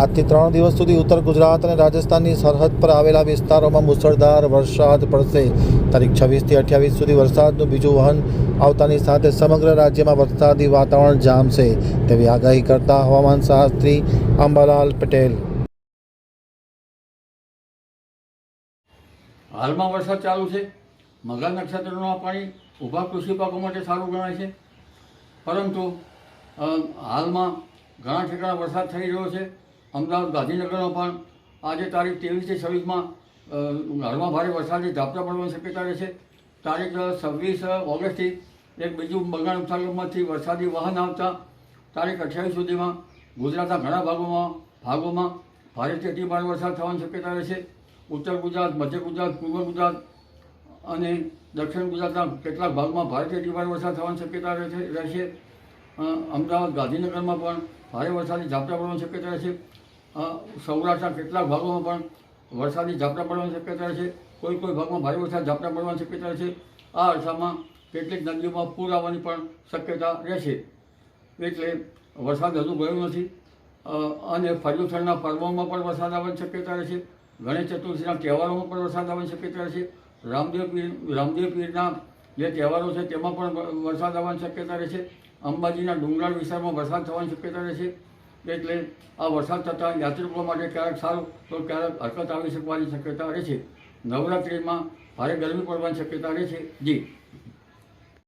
આજથી ત્રણ દિવસ સુધી ઉત્તર ગુજરાત અને રાજસ્થાનની સરહદ પર આવેલા વિસ્તારોમાં મુસળધાર વરસાદ પડશે. તારીખ છવ્વીસથી અઠ્યાવીસ સુધી વરસાદનું બીજું વહન આવતાની સાથે સમગ્ર રાજ્યમાં વરસાદી વાતાવરણ જામશે તેવી આગાહી કરતા હવામાન શાસ્ત્રી અંબાલાલ પટેલ. હાલમાં વરસાદ ચાલુ છે. મગા નક્ષત્રનું આ પાણી ઊભા કૃષિ પાકો માટે સારું ગણાય છે. પરંતુ હાલમાં ઘણા ઠેકાણા વરસાદ થઈ રહ્યો છે. અમદાવાદ ગાંધીનગરમાં પણ આજે તારીખ ત્રેવીસથી છવ્વીસમાં હળવા ભારે વરસાદની ઝાપટા પડવાની શક્યતા રહેશે તારીખ છવ્વીસ ઓગસ્ટથી એક બીજું બંગાળ ઉપસાગરમાંથી વરસાદી વાહન આવતા તારીખ અઠ્યાવીસ સુધીમાં ગુજરાતના ઘણા ભાગોમાં ભાગોમાં ભારેથી અતિ ભારે વરસાદ થવાની શક્યતા રહેશે ઉત્તર ગુજરાત, મધ્ય ગુજરાત, પૂર્વ ગુજરાત અને દક્ષિણ ગુજરાતના કેટલાક ભાગમાં ભારેથી અતિ ભારે વરસાદ થવાની શક્યતા રહેશે અમદાવાદ ગાંધીનગરમાં પણ ભારે વરસાદી ઝાપટા પડવાની શક્યતા છે. સૌરાષ્ટ્રના કેટલાક ભાગોમાં પણ વરસાદી ઝાપટા પડવાની શક્યતા રહેશે કોઈ કોઈ ભાગમાં ભારે વરસાદ ઝાપટા પડવાની શક્યતા રહેશે આ અરસામાં કેટલીક નદીઓમાં પૂર આવવાની પણ શક્યતા રહેશે. એટલે વરસાદ હજુ ગયો નથી. અને ફર્યુથળના પર્વોમાં પણ વરસાદ આવવાની શક્યતા રહેશે. ગણેશ ચતુર્થીના તહેવારોમાં પણ વરસાદ આવવાની શક્યતા રહેશે. રામદેવ પીર, રામદેવ પીરના જે તહેવારો છે તેમાં પણ વરસાદ આવવાની શક્યતા રહેશે. અંબાજીના ડુંગરાળ વિસ્તારમાં વરસાદ થવાની શક્યતા રહેશે એટલે આ વરસાદ થતાં યાત્રિકો માટે ક્યારેક સારું, તો ક્યારેક હરકત આવી શકવાની શક્યતા રહેશે નવરાત્રિમાં ભારે ગરમી પડવાની શક્યતા રહેશે જી.